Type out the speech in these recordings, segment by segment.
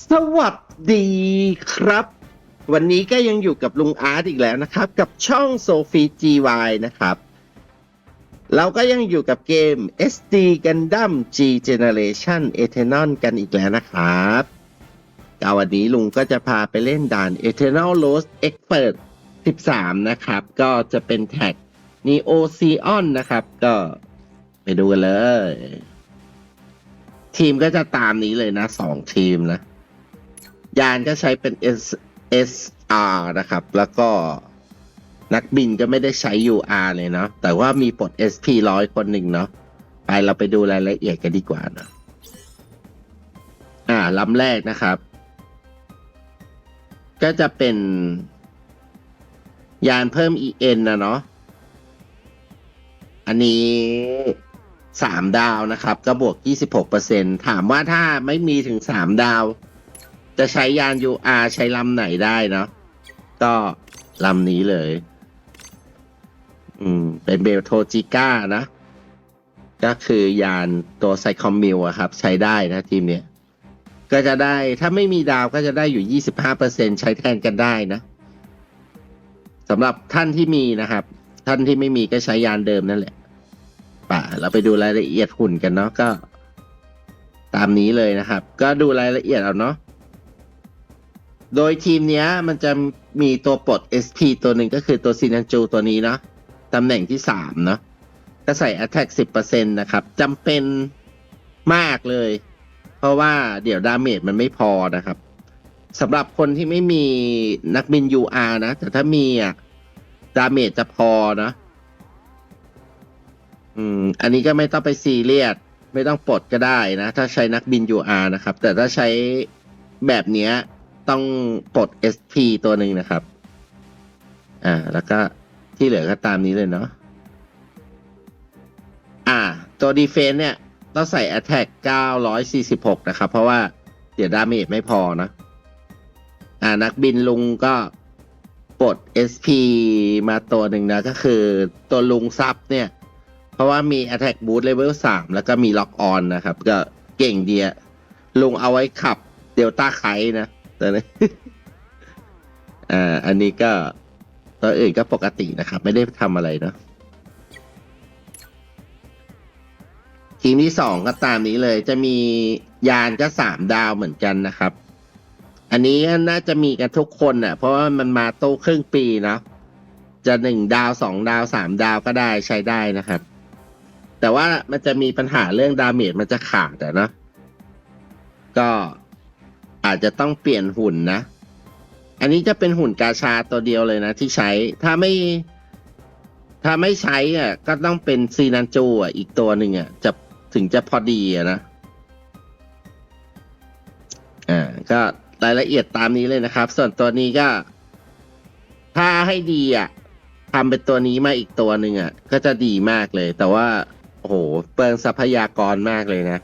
สวัสดีครับ วันนี้ก็ยังอยู่กับลุงอาร์ตอีกแล้วนะครับ กับช่องโซฟี GY นะครับ เราก็ยังอยู่กับเกม SD Gundam G Generation Eternal กันอีกแล้วนะครับก็วันนี้ลุงก็จะพาไปเล่นด่าน Eternal Lost Expert 13 นะครับ ก็จะเป็นแท็ก Neo Zeon นะครับ ก็ไปดูกันเลย ทีมก็จะตามนี้เลยนะสองทีมนะ ยานก็ใช้เป็น S SR นะครับ แล้วก็นักบินก็ไม่ได้ใช้ UR เลยเนาะแต่ว่ามีปลด SP ร้อยคนหนึ่งเนาะไปเราไปดูรายละเอียดกันดีกว่านะอ่าลำแรกนะครับ ก็จะเป็นยานเพิ่ม EN นะเนาะอันนี้สามดาวนะครับ ก็บวก26%ถามว่าถ้าไม่มีถึงสามดาว จะใช้ยาน UR ใช้ลำไหนได้เนาะก็ลำนี้เลย อืม เป็นเบลโทจิก้านะ ก็คือยานตัวไซคอมมิลอะครับ ใช้ได้นะทีมเนี้ยก็จะได้ถ้าไม่มีดาวก็จะได้อยู่ 25%ใช้แทนกันได้นะสำหรับท่านที่มีนะครับ ท่านที่ไม่มีก็ใช้ยานเดิมนั่นแหละป่ะเราไปดูรายละเอียดหุ่นกันเนาะก็ ตามนี้เลยนะครับ ก็ดูรายละเอียดเอาเนาะ โดยทีมเนี้ยมันจะมีตัวปลด SP ตัวหนึ่งก็คือตัวซินันจูตัวนี้เนาะตำแหน่งที่สามเนาะก็ใส่ Attack 10%นะครับจำเป็นมากเลย เพราะว่าเดี๋ยวดาเมจมันไม่พอนะครับสำหรับคนที่ไม่มีนักบิน UR นะ แต่ถ้ามีอะดาเมจจะพอนะ อืม อันนี้ก็ไม่ต้องไปซีเรียสไม่ต้องปลดก็ได้นะ ถ้าใช้นักบิน UR นะครับ แต่ถ้าใช้แบบเนี้ย ต้องปลด SP ตัวหนึ่งนะครับ อ่า แล้วก็ที่เหลือก็ตามนี้เลยเนาะ อ่า ตัวดีเฟน s ์เนี่ยต้องใส่ Attack 946 นะครับ เพราะว่าเดี๋ยวดาเมจไม่พอนะ อ่า นักบินลุงก็ปลด SP มาตัวหนึ่งนะ ก็คือตัวลุงซับเนี่ย เพราะว่ามี Attack Boost Level 3 แล้วก็มี Lock On นะครับ ก็เก่งเดีอะลุงเอาไว้ขับเดลต้าไคนะ ตัวนี้ อ่า อันนี้ก็ตัวอื่นก็ปกตินะครับ ไม่ได้ทำอะไรเนาะทีมที่สองก็ตามนี้เลย จะมียานก็สามดาวเหมือนกันนะครับ อันนี้น่าจะมีกันทุกคนอะ เพราะว่ามันมาโตครึ่งปีเนาะจะหนึ่งดาวสองดาวสามดาวก็ได้ใช้ได้นะครับ แต่ว่ามันจะมีปัญหาเรื่องดาเมจมันจะขาดอะเนาะก็ อาจจะต้องเปลี่ยนหุ่นนะ อันนี้จะเป็นหุ่นกาชาตัวเดียวเลยนะที่ใช้ ถ้าไม่ถ้าไม่ใช้อะ ก็ต้องเป็นซีนันจูอะ อีกตัวหนึ่งอะ จะถึงจะพอดีอะนะ อ่า ก็รายละเอียดตามนี้เลยนะครับ ส่วนตัวนี้ก็ ถ้าให้ดีอะทำเป็นตัวนี้มาอีกตัวหนึ่งอะ ก็จะดีมากเลย แต่ว่า โอ้โห เปลืองทรัพยากรมากเลยนะ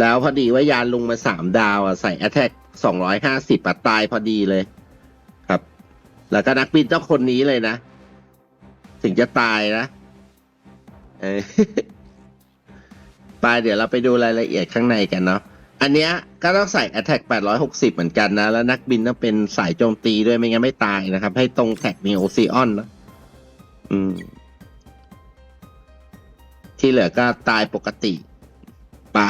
แล้วพอดีว่ายานลุงมาสามดาวอะใส่ a t t a c สองร้อยห้าสิบตายพอดีเลย ครับ แล้วก็นักบินเจ้าคนนี้เลยนะ ถึงจะตายนะเออไปเดี๋ยวเราไปดูรายละเอียดข้างในกันเนาะอันเนี้ยก็ต้องใส่ Attack 860 เหมือนกันนะ แล้วนักบินต้องเป็นสายโจมตีด้วยไม่งั้นไม่ตายนะครับ ให้ตรงแท็กมีโอซีออนนะอืม ที่เหลือก็ตายปกติปะ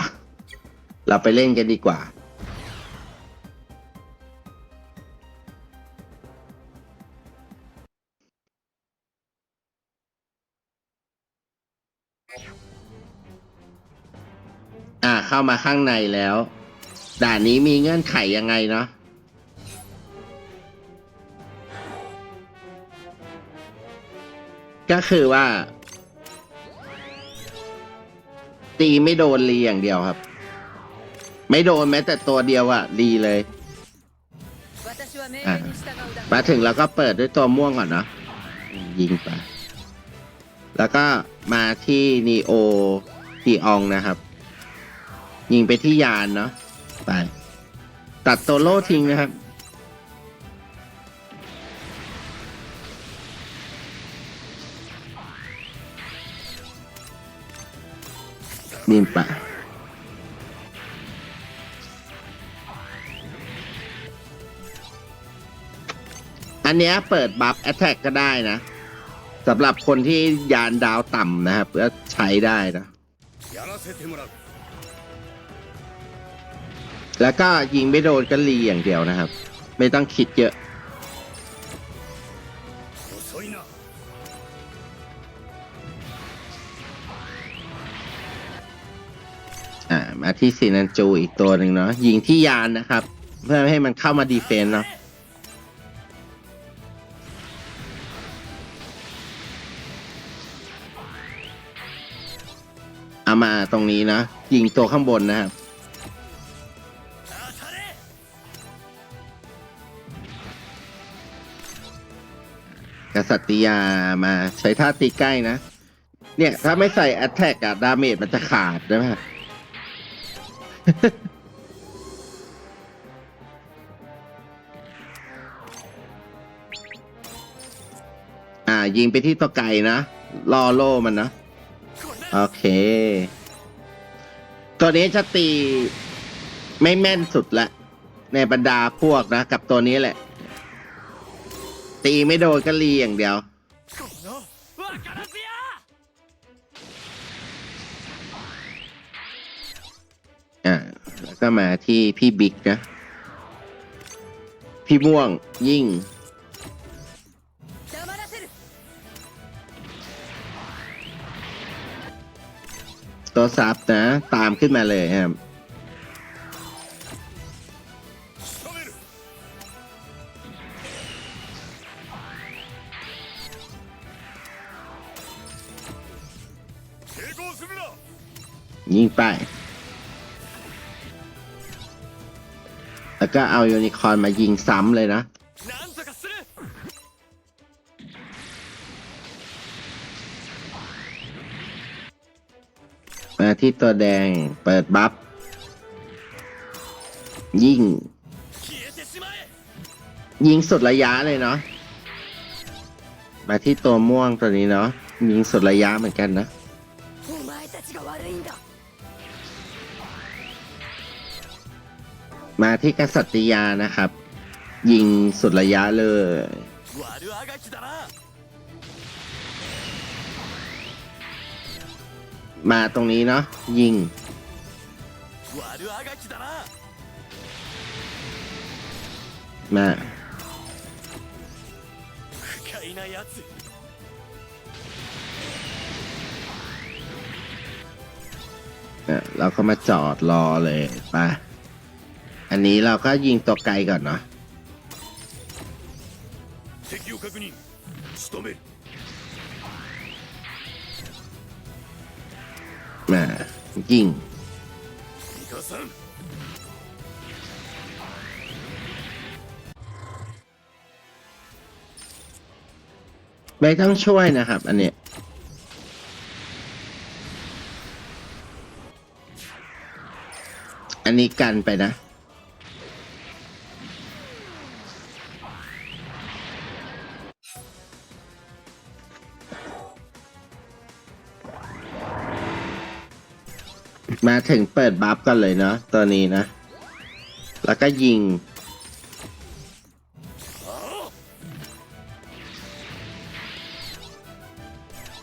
เราไปเล่นกันดีกว่า อ่าเข้ามาข้างในแล้ว ด่านนี้มีเงื่อนไขยังไงเนาะก็คือว่า ตีไม่โดนรีอย่างเดียวครับ ไม่โดนแม้แต่ตัวเดียวอะรีเลย อะ มาถึงแล้วก็เปิดด้วยตัวม่วงก่อนเนาะยิงไป แล้วก็มาที่นีโอทีอองนะครับ ยิงไปที่ยานเนาะไป ตัดโตโล่ทิ้งนะครับยิงไป อันนี้เปิดบัฟแอตแทกก็ได้นะสำหรับคนที่ยานดาวต่ำนะครับก็ใช้ได้นะ แล้วก็ยิงไม่โดนก็รีอย่างเดียวนะครับ ไม่ต้องคิดเยอะมาที่ซีนันจูอีกตัวหนึ่งเนาะยิงที่ยานนะครับ เพื่อให้มันเข้ามาดีเฟนเนาะ มาตรงนี้นะ ยิงตัวข้างบนนะครับกษัตริยามาใช้ท่าตีใกล้นะ เนี่ย ถ้าไม่ใส่แอตแทกอะดาเมจมันจะขาดนไหมอ่า ยิงไปที่ตัวไก่นะรอโล่มันนะ โอเค ตัวนี้จะตีไม่แม่นสุดละในบรรดาพวกนะ กับตัวนี้แหละ ตีไม่โดนก็รีอย่างเดียว อ่าแล้วก็มาที่พี่บิ๊กนะ พี่ม่วงยิ่ง ตัวซับนะ ตามขึ้นมาเลยครับยิงไป แล้วก็เอายูนิคอนมายิงซ้ำเลยนะ ที่ตัวแดงเปิดบัฟยิงยิงสุดระยะเลยเนาะมาที่ตัวม่วงตัวนี้เนาะยิงสุดระยะเหมือนกันนะมาที่กษัตริยานะครับ ยิงสุดระยะเลย มาตรงนี้เนาะยิง มาเราก็มาจอดรอเลยปะอันนี้เราก็ยิงตัวไกลก่อนเนาะ น่ะจริงไม่ต้องช่วยนะครับ อันเนี้ยอันนี้กันไปนะ มาถึงเปิดบัฟกันเลยเนาะตัวนี้นะ แล้วก็ยิง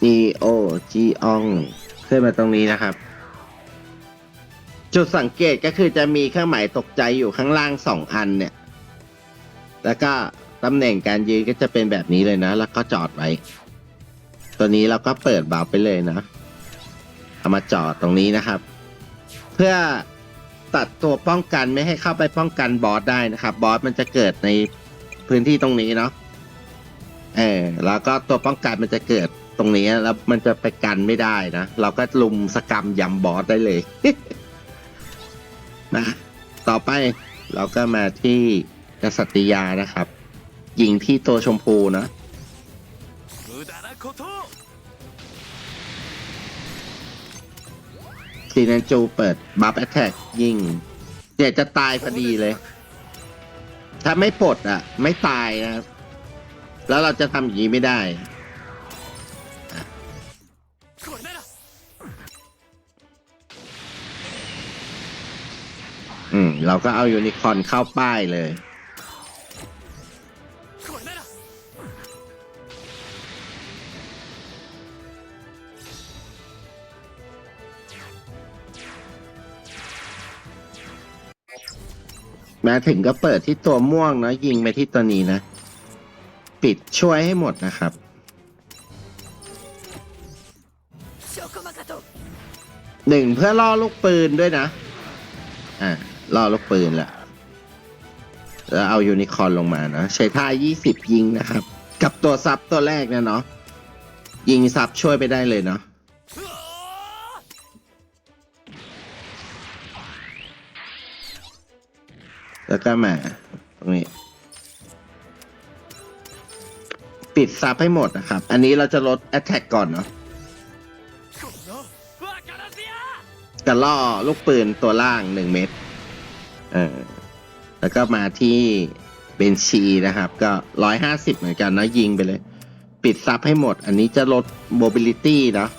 G O G อองขึ้นมาตรงนี้นะครับ จุดสังเกตก็คือจะมีเครื่องหมายตกใจอยู่ข้างล่างสองอันเนี่ย แล้วก็ตำแหน่งการยืนก็จะเป็นแบบนี้เลยนะ แล้วก็จอดไว้ ตัวนี้เราก็เปิดเบาไปเลยนะ เอามาจอดตรงนี้นะครับ พื่อตัดตัวป้องกันไม่ให้เข้าไปป้องกันบอสได้นะครับ บอสมันจะเกิดในพื้นที่ตรงนี้เนาะเออแล้วก็ตัวป้องกันมันจะเกิดตรงนี้แล้วมันจะไปกันไม่ได้นะ เราก็ลุมสกรรมยำบอสได้เลยนะต่อไปเราก็มาที่กษัตริยานะครับ ยิงที่ตัวชมพูนะ ซีนันจูเปิดบัฟแอตแทกยิงเดี๋ยวจะตายพอดีเลย ถ้าไม่ปลดอะ ไม่ตายนะแล้วเราจะทำอย่างนี้ไม่ได้ อืม เราก็เอายูนิคอร์นเข้าป้ายเลย มาถึงก็เปิดที่ตัวม่วงเนาะยิงไปที่ตัวนี้นะ ปิดช่วยให้หมดนะครับ หนึ่งเพื่อล่อลูกปืนด้วยนะ อ่าล่อลูกปืนแหละแล้วเอายูนิคอร์ลงมานะ ใช้ท่ายี่สิบยิงนะครับ กับตัวซับตัวแรกนี่เนาะยิงซับช่วยไปได้เลยเนาะ แล้วก็มาตรงนี้ ปิดซับให้หมดนะครับ อันนี้เราจะลดแอตแทกก่อนเนาะกระล่อลูกปืนตัวล่างหนึ่งเม็ดเออแล้วก็มาที่เบนชีนะครับ ก็ร้อยห้าสิบเหมือนกันนะยิงไปเลย ปิดซับให้หมด อันนี้จะลดโมบิลิตี้เนาะ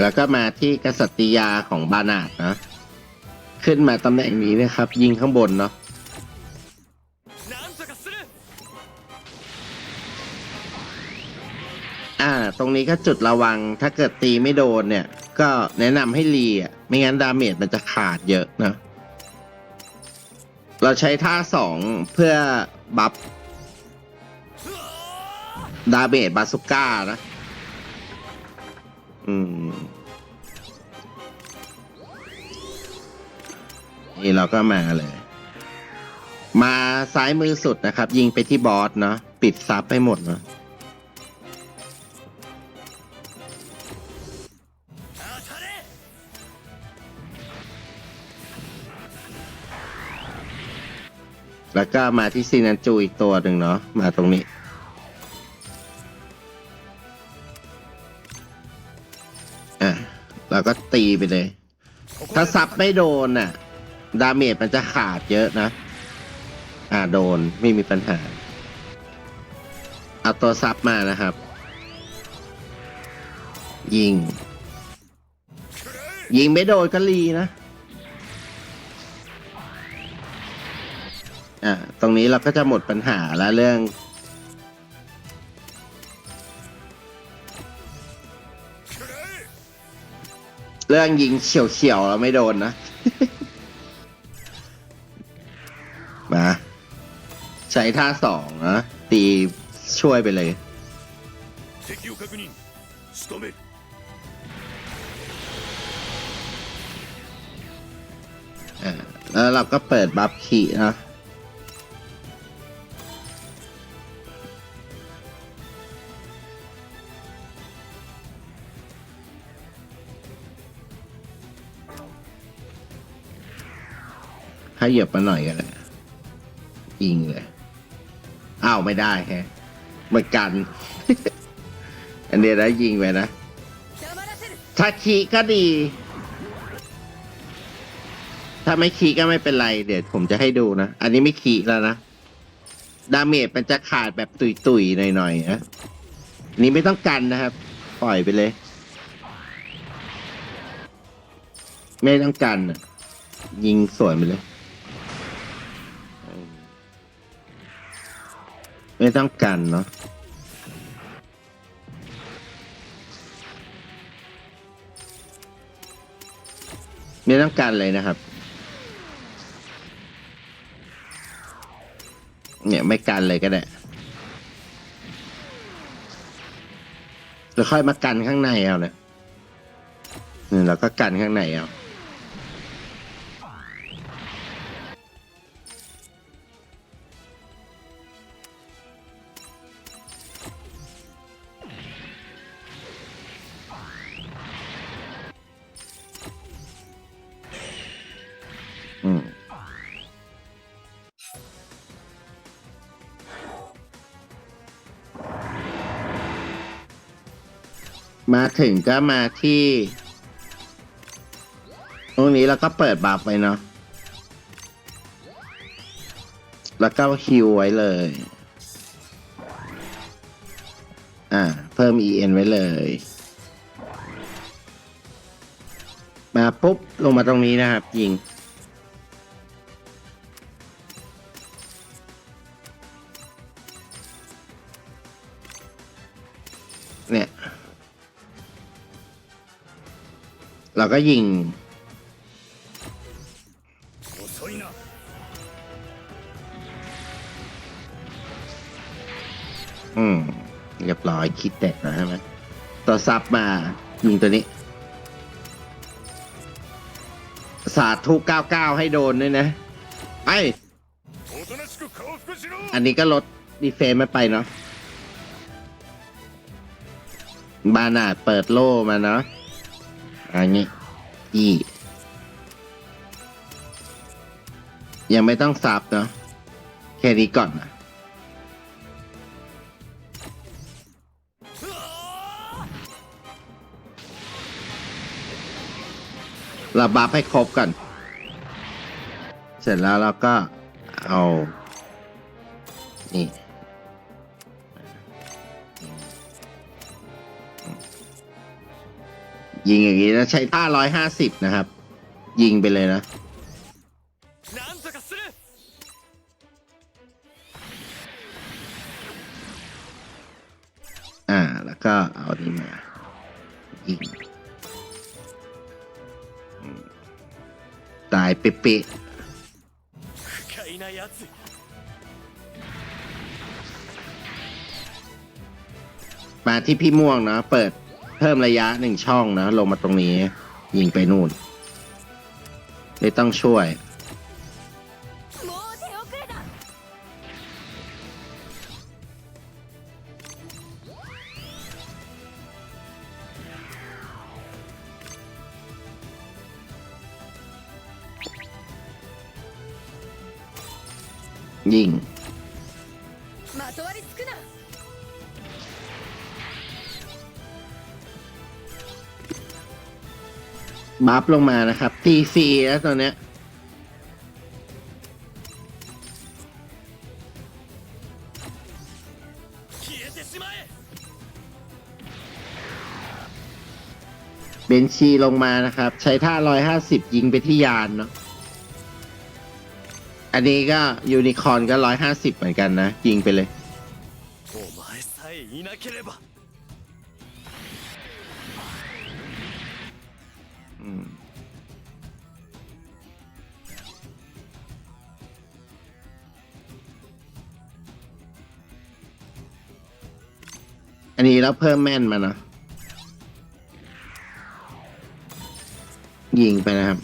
แล้วก็มาที่กษัตริยาของบานาดนะ ขึ้นมาตำแหน่งนี้นะครับ ยิงข้างบนเนาะอ่า ตรงนี้ก็จุดระวังถ้าเกิดตีไม่โดนเนี่ย ก็แนะนำให้รีอะ ไม่งั้นดาเมจมันจะขาดเยอะนะ เราใช้ท่าสองเพื่อบัฟดาเมจบาสุก้านะ อืม นี่เราก็มาเลย มาซ้ายมือสุดนะครับ ยิงไปที่บอสเนาะปิดซับให้หมดเนาะแล้วก็มาที่ซีนันจูอีกตัวหนึ่งเนาะมาตรงนี้ อะเราก็ตีไปเลย ถ้าซับไม่โดนอะ ดาเมจมันจะขาดเยอะนะ อ่าโดนไม่มีปัญหา เอาตัวซับมานะครับ ยิง ยิงไม่โดนก็รีนะ อ่าตรงนี้เราก็จะหมดปัญหาแล้วเรื่องเรื่องยิงเฉียวๆเราไม่โดนนะ ใช้ท่าสองนะ ตีช่วยไปเลย 敵を確認仕留める อ่า แล้วเราก็เปิดบัฟคีนะ ให้เหยียบมาหน่อยกันเลยยิงเลย อ้ าไม่ได้แเหมือนกัน อันเดียนะยิงไปนะถ้าขีก็ดี ถ้าไม่ขีก็ไม่เป็นไร เดี๋ยวผมจะให้ดูนะ อันนี้ไม่ขีแล้วนะ ดาเมจมันจะขาดแบบตุยๆหน่อยๆนะนี่ไม่ต้องกันนะครับ ปล่อยไปเลย ไม่ต้องกันยิงสวยไปเลย ไม่ต้องกันเนาะไม่ต้องการเลยนะครับ เนี่ยไม่กันเลยก็ได้แล้วค่อยมากันข้างในเอาเนี่ยนี่เราก็กันข้างในเอา มาถึงก็มาที่ ตรงนี้แล้วก็เปิดบัฟไว้เนาะแล้วก็ฮิวไว้เลย อ่า เพิ่ม en ไว้เลย มาปุ๊บ ลงมาตรงนี้นะครับ ยิงก็ยิ เราก็ยิง อืม เรียบร้อยคิดแตกนะใช่ไหมต่อซับมา ยิงตัวนี้ สาธุ99 ให้โดนด้วยนะ ไออันนี้ก็ลดดีเฟนไม่ไปเนาะบานาดเปิดโล่มาเนาะ อันนี้ยี่ยังไม่ต้องซับเนาะแค่นี้ก่อนนะเราบัฟให้ครบก่อนเสร็จแล้วเราก็เอา นี่ ยิงอย่างนี้นะใช้ท่าร้อยห้าสิบนะครับ ยิงไปเลยนะอ่า แล้วก็เอาดีมายิงตายเป๊ะมาที่พี่ม่วงเนาะเปิด เพิ่มระยะหนึ่งช่องนะ ลงมาตรงนี้ ยิงไปนู่นไม่ต้องช่วย บัฟลงมานะครับ TC แล้วตอนเนี้ยเบนชีลงมานะครับ ใช้ท่าร้้อยหาสิบยิงไปที่ยานเนาะอันนี้ก็ยูนิคอนก็ร้้อยหาสิบเหมือนกันนะ ยิงไปเลย อันนี้เราเพิ่มแม่นมาเนาะยิงไปนะครับ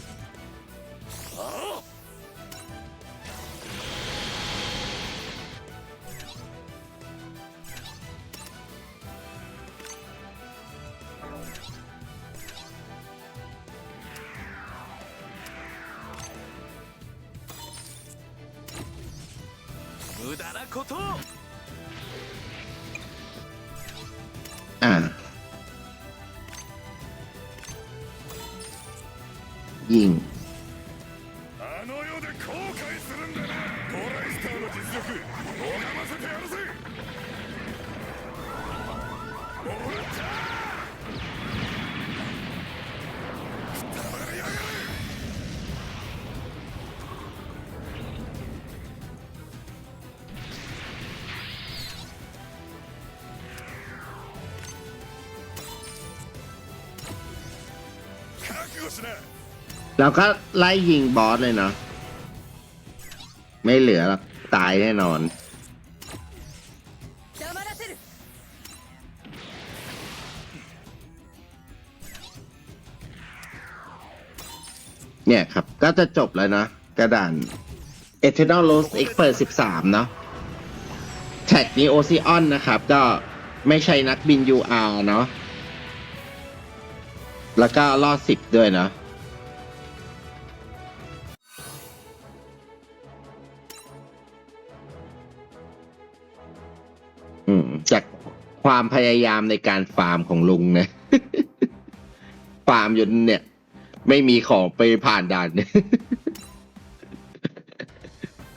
せてやるぜもらったくたばりやがれ 覚悟しな เราก็ไล่ยิงบอสเลยเนาะ ไม่เหลือหรอก ตายแน่นอน เนี่ยครับ ก็จะจบแล้วนะ กระดาน Eternal Rose Expert 13 เนาะแท็กนี้ Ocean นะครับ ก็ไม่ใช่นักบิน UR เนาะแล้วก็ลอด10 ด้วยเนาะ ความพยายามในการฟาร์มของลุงนะฟาร์มจนเนี่ย ไม่มีของไปผ่านด่าน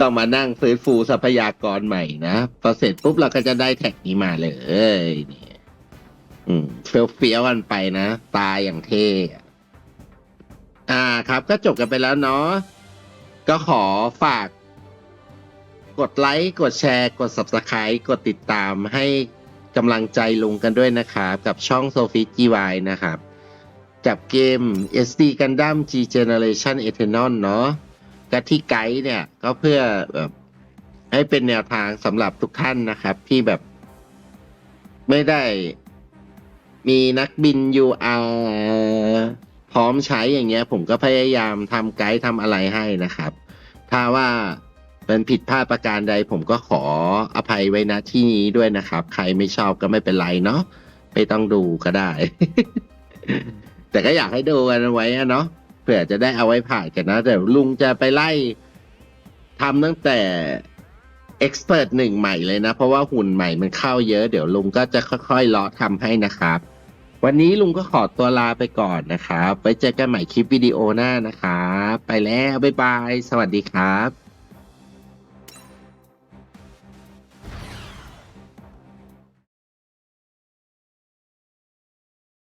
ต้องมานั่งฟื้นฟูทรัพยากรใหม่นะพอเสร็จปุ๊บเราก็จะได้แท็กนี้มาเลยเนี่ยอืมเฟี้ยวๆกันไปนะ ตายอย่างเท่อะอ่าครับ ก็จบกันไปแล้วเนาะก็ขอฝาก กดไลค์ กดแชร์ กด Subscribe กดติดตามให้ กำลังใจลุงกันด้วยนะครับ กับช่องโซฟีจีวายนะครับจับเกม SD Gundam G Generation Eternal เนาะกับที่ไกด์เนี่ยก็เพื่อแบบให้เป็นแนวทางสำหรับทุกท่านนะครับ ที่แบบ ไม่ได้มีนักบิน UR พร้อมใช้อย่างเงี้ย ผมก็พยายามทำไกด์ทำอะไรให้นะครับ ถ้าว่า เป็นผิดพลาดประการใดผมก็ขออภัยไว้ณที่นี้ด้วยนะครับ ใครไม่ชอบก็ไม่เป็นไรเนาะไม่ต้องดูก็ได้ แต่ก็อยากให้ดูกันไว้เนาะเผื่อจะได้เอาไว้ผ่านกันนะ แต่ลุงจะไปไล่ทำตั้งแต่ Expert หนึ่งใหม่เลยนะ เพราะว่าหุ่นใหม่มันเข้าเยอะ เดี๋ยวลุงก็จะค่อยๆเลาะทำให้นะครับ วันนี้ลุงก็ขอตัวลาไปก่อนนะครับ ไว้เจอกันใหม่คลิปวิดีโอหน้านะครับ ไปแล้ว บ๊ายบาย สวัสดีครับ